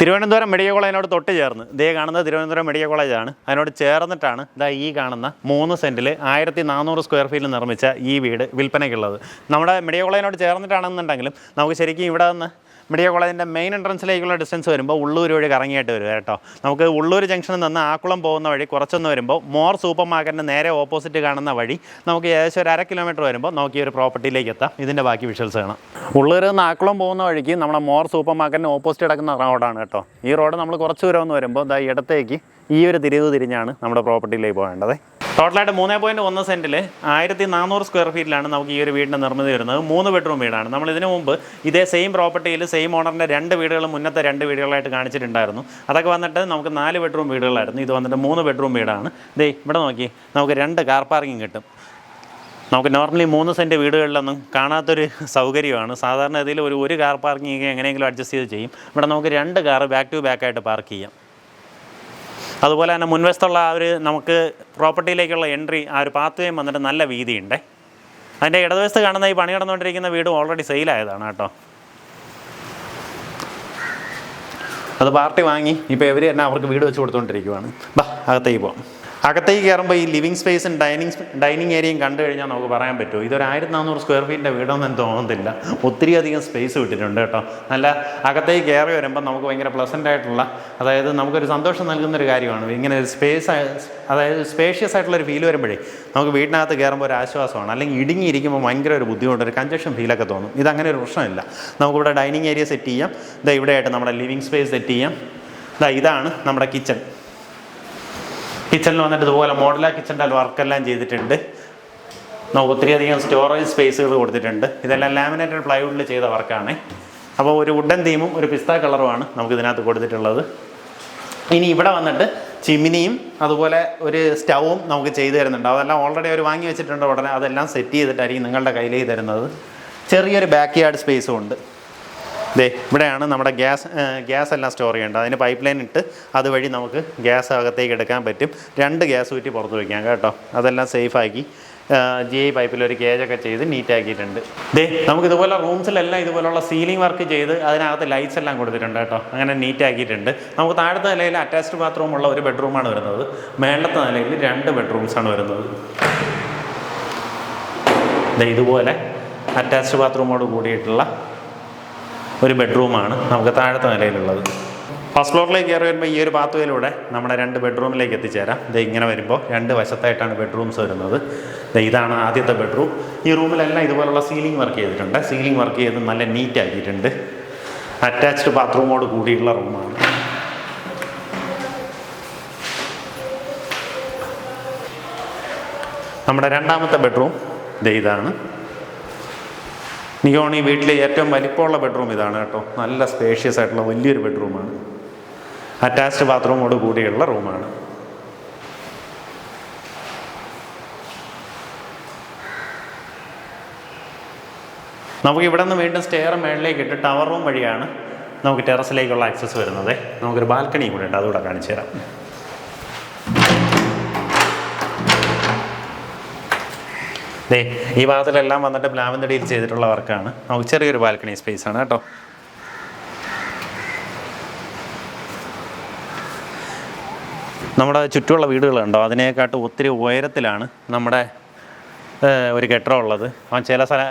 Thiruvananthapuram medical കോളേജിനോട് തൊട്ട് ചേർന്ന്. ഇതേ കാണുന്നത് തിരുവനന്തപുരം മെഡിക്കൽ കോളേജാണ്. അതിനോട് ചേർന്നിട്ടാണ് ഇതാ ഈ കാണുന്ന മൂന്ന് സെന്റിൽ ആയിരത്തി നാനൂറ് സ്ക്വയർ ഫീറ്റിൽ നിർമ്മിച്ച ഈ വീട് വിൽപ്പനയ്ക്കുള്ളത്. നമ്മുടെ മെഡിക്കൽ കോളേജിനോട് ചേർന്നിട്ടാണെന്നുണ്ടെങ്കിലും നമുക്ക് ശരിക്കും ഇവിടെ നിന്ന് മെഡിക്കൽ കോളേജിന്റെ മെയിൻ എൻട്രൻസിലേക്കുള്ള ഡിസ്റ്റൻസ് വരുമ്പോൾ ഉള്ളൂർ വഴി കറങ്ങിയിട്ട് വരും കേട്ടോ. നമുക്ക് ഉള്ളൂർ ജംഗ്ഷനിൽ നിന്ന് ആക്കുളം പോകുന്ന വഴി കുറച്ചൊന്ന് വരുമ്പോൾ മോർ സൂപ്പർ മാർക്കറ്റിന് നേരെ ഓപ്പോസിറ്റ് കാണുന്ന വഴി നമുക്ക് ഏകദേശം ഒരു അര കിലോമീറ്റർ വരുമ്പോൾ നമുക്ക് ഈ ഒരു പ്രോപ്പർട്ടിയിലേക്ക് എത്താം. ഇതിന്റെ ബാക്കി വിഷ്വൽസ് കാണാം. ഉള്ളൂരിൽ നിന്ന് ആക്കുളം പോകുന്ന വഴിക്ക് നമ്മുടെ മോർ സൂപ്പർ മാർക്കറ്റിന് ഓപ്പോസിറ്റ് കിടക്കുന്ന റോഡാണ് കേട്ടോ. ഈ റോഡ് നമ്മൾ കുറച്ച് ദൂരം ഒന്ന് വരുമ്പോൾ ദാ ഇടത്തേക്ക് ഈ ഒരു തിരിവ് തിരിഞ്ഞാണ് നമ്മുടെ പ്രോപ്പർട്ടിയിലേക്ക് പോകേണ്ടത്. ടോട്ടലായിട്ട് മൂന്ന് പോയിന്റ് ഒന്ന് സെന്റിൽ ആയിരത്തി നാനൂറ് സ്ക്വയർ ഫീറ്റിലാണ് നമുക്ക് ഈ ഒരു വീടിന്റെ നിർമ്മിതി വരുന്നത്. മൂന്ന് ബെഡ്റൂം വീടാണ്. നമ്മൾ ഇതിനു മുമ്പ് ഇതേ സെയിം പ്രോപ്പർട്ടിയിൽ സെയിം ഓണറിന്റെ രണ്ട് വീടുകൾ മുന്നത്തെ രണ്ട് വീടുകളായിട്ട് കാണിച്ചിട്ടുണ്ടായിരുന്നു. അതൊക്കെ വന്നിട്ട് നമുക്ക് നാല് ബെഡ്റൂം വീടുകളായിരുന്നു. ഇത് വന്നിട്ട് മൂന്ന് ബെഡ്റൂം വീടാണ്. ദേ ഇവിടെ നോക്കി. നമുക്ക് രണ്ട് കാർ പാർക്കിംഗ് കിട്ടും. നമുക്ക് നോർമലി മൂന്ന് സെന്റ് വീടുകളിലൊന്നും കാണാത്തൊരു സൗകര്യമാണ്. സാധാരണ ഇതിൽ ഒരു ഒരു കാർ പാർക്കിംഗ് എങ്ങനെയെങ്കിലും അഡ്ജസ്റ്റ് ചെയ്ത് ചെയ്യും. ഇവിടെ നമുക്ക് രണ്ട് കാർ ബാക്ക് ടു ബാക്കായിട്ട് പാർക്ക് ചെയ്യാം. അതുപോലെ തന്നെ മുൻവശത്തുള്ള ആ ഒരു നമുക്ക് പ്രോപ്പർട്ടിയിലേക്കുള്ള എൻട്രി ആ ഒരു പാത്വേയും വന്നിട്ട് നല്ല വീതിയുണ്ട്. അതിന്റെ ഇടതുവശത്ത് കാണുന്ന ഈ പണി നടന്നുകൊണ്ടിരിക്കുന്ന വീടും ഓൾറെഡി സെയിലായതാണ് കേട്ടോ. അത് പാർട്ടി വാങ്ങി ഇപ്പോൾ ഇവർ തന്നെ അവർക്ക് വീട് വെച്ച് കൊടുത്തുകൊണ്ടിരിക്കുവാണ്. ബാ അകത്തേക്ക് പോകാം അകത്തേക്ക് കയറുമ്പോൾ ഈ ലിവിങ് സ്പേസും ഡൈനിങ് ഡൈനിങ് ഏരിയയും കണ്ടു കഴിഞ്ഞാൽ നമുക്ക് പറയാൻ പറ്റുമോ? ഇതൊരു ആയിരത്തി നാനൂറ് സ്ക്വയർ ഫീറ്റിന്റെ വീടൊന്നും തോന്നുന്നില്ല. ഒത്തിരി അധികം സ്പേസ് വിട്ടിട്ടുണ്ട് കേട്ടോ. നല്ല അകത്തേക്ക് കയറി വരുമ്പോൾ നമുക്ക് ഭയങ്കര പ്ലസന്റ് ആയിട്ടുള്ള അതായത് നമുക്കൊരു സന്തോഷം നൽകുന്ന ഒരു കാര്യമാണ്. ഇങ്ങനെ ഒരു സ്പേസ് അതായത് സ്പേഷ്യസ് ആയിട്ടുള്ളൊരു ഫീൽ വരുമ്പോഴേ നമുക്ക് വീടിനകത്ത് കയറുമ്പോൾ ഒരു ആശ്വാസമാണ്. അല്ലെങ്കിൽ ഇടുങ്ങിയിരിക്കുമ്പോൾ ഭയങ്കര ഒരു ബുദ്ധിമുട്ട് ഒരു കഞ്ചക്ഷൻ ഫീലൊക്കെ തോന്നും. ഇതങ്ങനെ ഒരു പ്രശ്നമില്ല. നമുക്കിവിടെ ഡൈനിങ് ഏരിയ സെറ്റ് ചെയ്യാം. ഇതാ ഇവിടെയായിട്ട് നമ്മുടെ ലിവിങ് സ്പേസ് സെറ്റ് ചെയ്യാം. ഇതാ ഇതാണ് നമ്മുടെ കിച്ചൺ കിച്ചണിൽ വന്നിട്ട് ഇതുപോലെ മോഡലാ കിച്ചന്റെ വർക്കെല്ലാം ചെയ്തിട്ടുണ്ട്. നമുക്ക് ഒത്തിരിയധികം സ്റ്റോറേജ് സ്പേസുകൾ കൊടുത്തിട്ടുണ്ട്. ഇതെല്ലാം ലാമിനേറ്റഡ് പ്ലൈവുഡിൽ ചെയ്ത വർക്കാണ്. അപ്പോൾ ഒരു വുഡൻ തീമും ഒരു പിസ്ത കളറുമാണ് നമുക്ക് ഇതിനകത്ത് കൊടുത്തിട്ടുള്ളത്. ഇനി ഇവിടെ വന്നിട്ട് ചിമിനിയും അതുപോലെ ഒരു സ്റ്റൗവും നമുക്ക് ചെയ്തു തരുന്നുണ്ട്. അതെല്ലാം ഓൾറെഡി അവർ വാങ്ങി വെച്ചിട്ടുണ്ട് ഉടനെ. അതെല്ലാം സെറ്റ് ചെയ്തിട്ടായിരിക്കും നിങ്ങളുടെ കയ്യിലേക്ക് തരുന്നത്. ചെറിയൊരു ബാക്ക് യാർഡ് സ്പേസും ഉണ്ട്. ദേ ഇവിടെയാണ് നമ്മുടെ ഗ്യാസ് ഗ്യാസ് എല്ലാം സ്റ്റോർ ചെയ്യേണ്ടത്. അതിന് പൈപ്പ് ലൈൻ ഇട്ട് അതുവഴി നമുക്ക് ഗ്യാസ് അകത്തേക്ക് എടുക്കാൻ പറ്റും. രണ്ട് ഗ്യാസ് ഊറ്റി പുറത്ത് വയ്ക്കാം കേട്ടോ. അതെല്ലാം സേഫാക്കി ജി ഐ പൈപ്പിൽ ഒരു കേജൊക്കെ ചെയ്ത് നീറ്റാക്കിയിട്ടുണ്ട് ദേ നമുക്ക് ഇതുപോലെ റൂംസിലെല്ലാം ഇതുപോലുള്ള സീലിംഗ് വർക്ക് ചെയ്ത് അതിനകത്ത് ലൈറ്റ്സ് എല്ലാം കൊടുത്തിട്ടുണ്ട് കേട്ടോ. അങ്ങനെ നീറ്റാക്കിയിട്ടുണ്ട് നമുക്ക് താഴത്തെ നിലയിൽ അറ്റാച്ച്ഡ് ബാത്റൂം ഉള്ള ഒരു ബെഡ്റൂമാണ് വരുന്നത്. മേളത്തെ നിലയിൽ രണ്ട് ബെഡ്റൂംസാണ് വരുന്നത്. ദേ ഇതുപോലെ അറ്റാച്ച്ഡ് ബാത്റൂമോട് കൂടിയിട്ടുള്ള ഒരു ബെഡ്റൂമാണ് നമുക്ക് താഴത്തെ നിലയിലുള്ളത്. ഫസ്റ്റ് ഫ്ലോറിലേക്ക് കയറി വരുമ്പോൾ ഈ ഒരു പാത്വേയിലൂടെ നമ്മുടെ രണ്ട് ബെഡ്റൂമിലേക്ക് എത്തിച്ചേരാം. ഇത് ഇങ്ങനെ വരുമ്പോൾ രണ്ട് വശത്തായിട്ടാണ് ബെഡ്റൂംസ് വരുന്നത്. ഇതാണ് ആദ്യത്തെ ബെഡ്റൂം ഈ റൂമിലെല്ലാം ഇതുപോലുള്ള സീലിംഗ് വർക്ക് ചെയ്തിട്ടുണ്ട്. സീലിംഗ് വർക്ക് ചെയ്ത് നല്ല നീറ്റ് ആക്കിയിട്ടുണ്ട്. അറ്റാച്ച്ഡ് ബാത്റൂമോട് കൂടിയുള്ള റൂമാണ് നമ്മുടെ രണ്ടാമത്തെ ബെഡ്റൂം ഇതാണ്. എനിക്ക് ഈ വീട്ടിലെ ഏറ്റവും വലിപ്പമുള്ള ബെഡ്റൂം ഇതാണ് കേട്ടോ. നല്ല സ്പേഷ്യസ് ആയിട്ടുള്ള വലിയൊരു ബെഡ്റൂമാണ് അറ്റാച്ച്ഡ് ബാത്റൂമോട് കൂടിയുള്ള റൂമാണ് നമുക്ക് ഇവിടെ നിന്ന് വീണ്ടും സ്റ്റെയർ മേളിലേക്ക് ഇട്ട് ടവർ റൂം വഴിയാണ് നമുക്ക് ടെറസിലേക്കുള്ള ആക്സസ് വരുന്നത്. നമുക്കൊരു ബാൽക്കണിയും കൂടെ ഉണ്ട് അതുകൂടെ കാണിച്ചു തരാം ദേ ഈ ഭാഗത്തിലെല്ലാം വന്നിട്ട് പ്ലാവിന്തടിയിൽ ചെയ്തിട്ടുള്ള വർക്കാണ്. നമുക്ക് ചെറിയൊരു ബാൽക്കണി സ്പേസ് ആണ് കേട്ടോ. നമ്മുടെ ചുറ്റുമുള്ള വീടുകളുണ്ടോ? അതിനേക്കാട്ട് ഒത്തിരി ഉയരത്തിലാണ് നമ്മുടെ ഒരു കെട്ടിടം ഉള്ളത്. ആ ചില സ്ഥല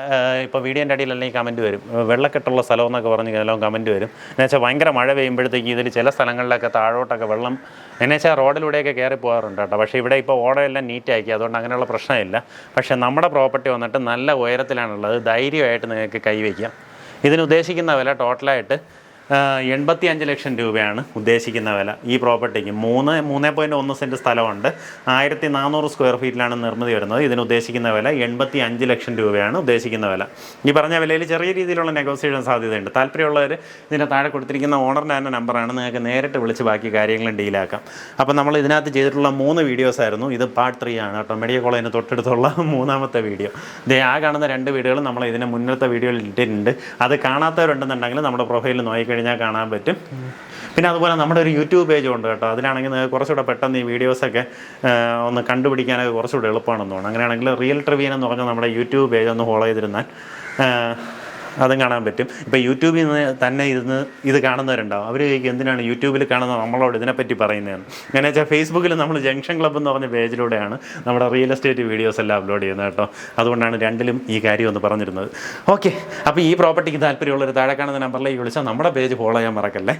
ഇപ്പോൾ വീഡിയോന്റെ അടിയിലെല്ലാം ഈ കമന്റ് വരും. വെള്ളക്കെട്ടുള്ള സ്ഥലം എന്നൊക്കെ പറഞ്ഞ് എല്ലാം കമന്റ് വരും. എന്നുവെച്ചാൽ ഭയങ്കര മഴ പെയ്യുമ്പോഴത്തേക്ക് ഇതിൽ ചില സ്ഥലങ്ങളിലൊക്കെ താഴോട്ടൊക്കെ വെള്ളം എന്നുവെച്ചാൽ റോഡിലൂടെയൊക്കെ കയറി പോകാറുണ്ട് കേട്ടോ. പക്ഷേ ഇവിടെ ഇപ്പോൾ ഓടയെല്ലാം നീറ്റാക്കി അതുകൊണ്ട് അങ്ങനെയുള്ള പ്രശ്നമില്ല. പക്ഷേ നമ്മുടെ പ്രോപ്പർട്ടി വന്നിട്ട് നല്ല ഉയരത്തിലാണുള്ളത്. ധൈര്യമായിട്ട് നിങ്ങൾക്ക് കൈവയ്ക്കാം. ഇതിന് ഉദ്ദേശിക്കുന്ന വില ടോട്ടലായിട്ട് എൺപത്തി അഞ്ച് ലക്ഷം രൂപയാണ് ഉദ്ദേശിക്കുന്ന വില. ഈ പ്രോപ്പർട്ടിക്ക് മൂന്ന് മൂന്ന് പോയിന്റ് ഒന്ന് സെന്റ് സ്ഥലമുണ്ട്. ആയിരത്തി നാനൂറ് സ്ക്വയർ ഫീറ്റിലാണ് നിർമ്മിതി വരുന്നത്. ഇതിന് ഉദ്ദേശിക്കുന്ന വില എൺപത്തി അഞ്ച് ലക്ഷം രൂപയാണ് ഉദ്ദേശിക്കുന്ന വില. ഈ പറഞ്ഞ വിലയിൽ ചെറിയ രീതിയിലുള്ള നെഗോസിയേഷൻ സാധ്യതയുണ്ട്. താല്പര്യമുള്ളവർ ഇതിന്റെ താഴെ കൊടുത്തിരിക്കുന്ന ഓണറിന്റെ തന്നെ നമ്പറാണ് നിങ്ങൾക്ക് നേരിട്ട് വിളിച്ച് ബാക്കി കാര്യങ്ങളും ഡീലാക്കാം അപ്പോൾ നമ്മൾ ഇതിനകത്ത് ചെയ്തിട്ടുള്ള മൂന്ന് വീഡിയോസ് ആയിരുന്നു. ഇത് പാർട്ട് ത്രീ ആണ് കേട്ടോ. മെഡിക്കൽ കോളേജിന് തൊട്ടടുത്തുള്ള മൂന്നാമത്തെ വീഡിയോ ദേ ആ കാണുന്ന രണ്ട് വീഡിയോകൾ നമ്മൾ ഇതിന് മുന്നത്തെ വീഡിയോയിൽ ഇട്ടിട്ടുണ്ട്. അത് കാണാത്തവരുണ്ടെന്നുണ്ടെങ്കിൽ നമ്മുടെ പ്രൊഫൈലിൽ നോക്കിക്കഴിഞ്ഞാൽ കാണാൻ പറ്റും. പിന്നെ അതുപോലെ നമ്മുടെ ഒരു യൂട്യൂബ് പേജ് ഉണ്ട് കേട്ടോ. അതിലാണെങ്കിൽ കുറച്ചുകൂടെ പെട്ടെന്ന് ഈ വീഡിയോസൊക്കെ ഒന്ന് കണ്ടുപിടിക്കാനൊക്കെ കുറച്ചുകൂടെ എളുപ്പമാണെന്ന് തോന്നുന്നു. അങ്ങനെയാണെങ്കിൽ റിയൽ ട്രിവീൻ എന്ന് പറഞ്ഞാൽ നമ്മുടെ യൂട്യൂബ് പേജ് ഒന്ന് ഫോളോ ചെയ്തിരുന്നാൽ അതും കാണാൻ പറ്റും. ഇപ്പോൾ യൂട്യൂബിൽ നിന്ന് തന്നെ ഇരുന്ന് ഇത് കാണുന്നവരുണ്ടാവും. അവർ എന്തിനാണ് യൂട്യൂബിൽ കാണുന്ന നമ്മളോട് ഇതിനെപ്പറ്റി പറയുന്നതെന്ന്. അങ്ങനെ വെച്ചാൽ ഫേസ്ബുക്കിൽ നമ്മൾ ജംഗ്ഷൻ ക്ലബ് എന്ന് പറഞ്ഞ പേജിലൂടെയാണ് നമ്മുടെ റിയൽ എസ്റ്റേറ്റ് വീഡിയോസ് എല്ലാം അപ്ലോഡ് ചെയ്യുന്നത് കേട്ടോ. അതുകൊണ്ടാണ് രണ്ടിലും ഈ കാര്യം ഒന്ന് പറഞ്ഞിരുന്നത്. ഓക്കെ അപ്പോൾ ഈ പ്രോപ്പർട്ടിക്ക് താല്പര്യമുള്ളൊരു താഴെ കാണുന്ന നമ്പറിലേക്ക് വിളിച്ചാൽ നമ്മുടെ പേജ് ഫോളോ ചെയ്യാൻ മറക്കല്ലേ?